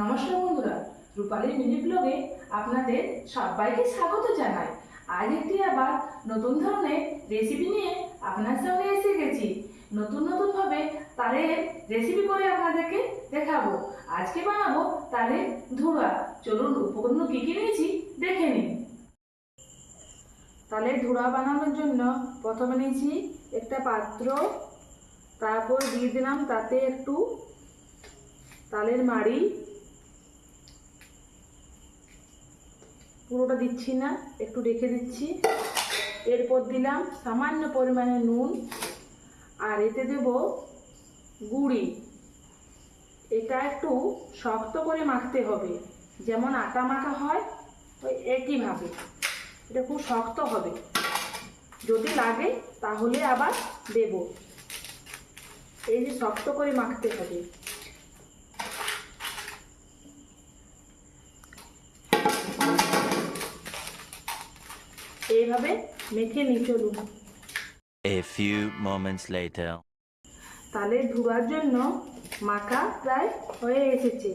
নমস্কার বন্ধুরা রূপালী মিনি ব্লগে আপনাদের সবাইকে স্বাগত জানাই। আজ একটি আবার নতুন ধরনের রেসিপি নিয়ে আপনার সঙ্গে এসে গেছি। নতুন নতুনভাবে তালের রেসিপি করে আপনাদেরকে দেখাবো। আজকে বানাবো তালের ধুড়া চলুন উপকরণ কী কী নিয়েছি দেখে নিন তালের ধুড়া বানানোর জন্য প্রথমে নিয়েছি একটা পাত্র, তারপর দিয়ে দিলাম তাতে একটু তালের মাড়ি পুরোটা দিচ্ছি না, একটু রেখে দিচ্ছি। এরপর দিলাম সামান্য পরিমাণে নুন, আর এতে দেব গুড়ি। এটা একটু শক্ত করে মাখতে হবে, যেমন আটা মাখা হয় ওই একইভাবে। এটা খুব শক্ত হবে। যদি লাগে তাহলে আবার দেব। এই যে শক্ত করে মাখতে হবে। এইভাবে মেখে নিয়ে চলুন A few moments later. তালের ধুয়ার জন্য মাখা প্রায় হয়ে এসেছে।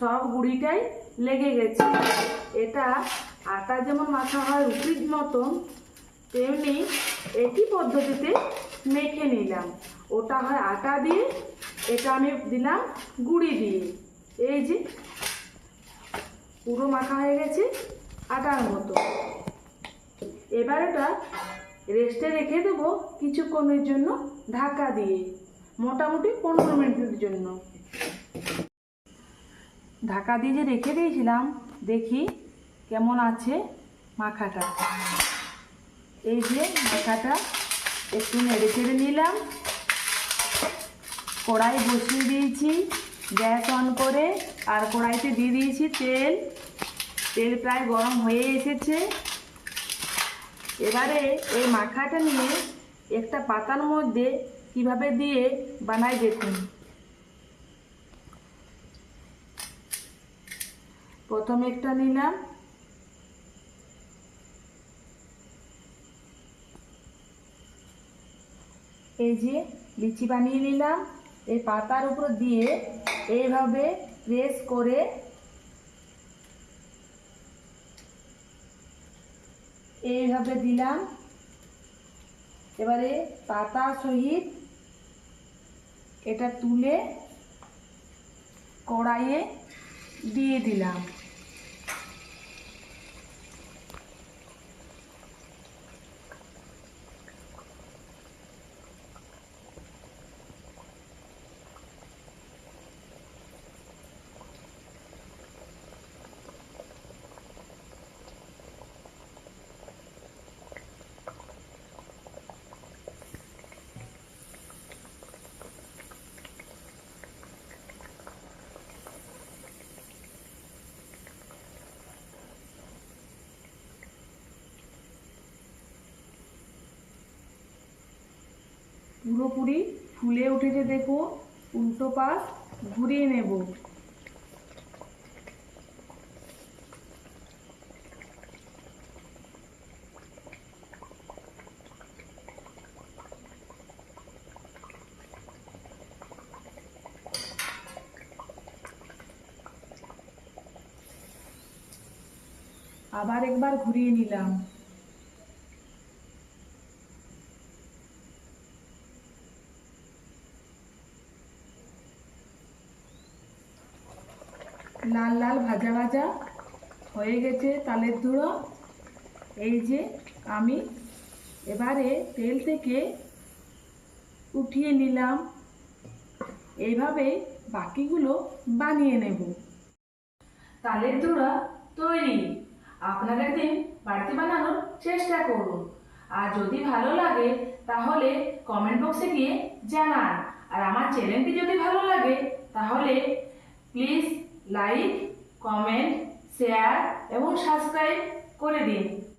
সব গুঁড়িটাই লেগে গেছে। এটা আটা যেমন মাখা হয় রুটির মতন তেমনি একই পদ্ধতিতে মেখে নিলাম। ওটা হয় আটা দিয়ে এটা আমি দিলাম গুঁড়ি দিয়ে। এই যে পুরো মাখা হয়ে গেছে আটার মতো। এবার এটা রেস্টে রেখে দেবো কিছুক্ষণের জন্য ঢাকা দিয়ে, মোটামুটি পনেরো মিনিটের জন্য। ঢাকা দিয়ে যে রেখে দিয়েছিলাম, দেখি কেমন আছে মাখাটা। এই যে মাখাটা একটু নেড়ে চেড়ে নিলাম। কড়াই বসিয়ে দিয়েছি, গ্যাস অন করে, আর কড়াইতে দিয়ে দিয়েছি তেল। তেল প্রায় গরম হয়ে এসেছে। এবারে এই মাখাটা নিয়ে একটা পাতার মধ্যে কীভাবে দিয়ে বানাই দেখুন। প্রথমে একটা নিলাম। এই যে লিচি বানিয়ে নিলাম। এই পাতার উপর দিয়ে এইভাবে প্রেস করে এইভাবে দিলাম। এবারে পাতা সহিত এটা তুলে কড়াইয়ে দিয়ে দিলাম। পুরোপুরি ফুলে উঠেছে দেখো উল্টো পাশ ঘুরিয়ে নেব। আবার একবার ঘুরিয়ে নিলাম। লাল লাল ভাজা ভাজা হয়ে গেছে তালের ধুড়ো এই যে আমি এবারে তেল থেকে উঠিয়ে নিলাম। এইভাবে বাকিগুলো বানিয়ে নেব। তালের ধুড়া তৈরি। আপনারা একদিন বাড়িতে বানানোর চেষ্টা করুন। আর যদি ভালো লাগে, তাহলে কমেন্ট বক্সে গিয়ে জানান। আর আমার চ্যানেলটি যদি ভালো লাগে, তাহলে প্লিজ লাইক কমেন্ট শেয়ার এবং সাবস্ক্রাইব করে দিন।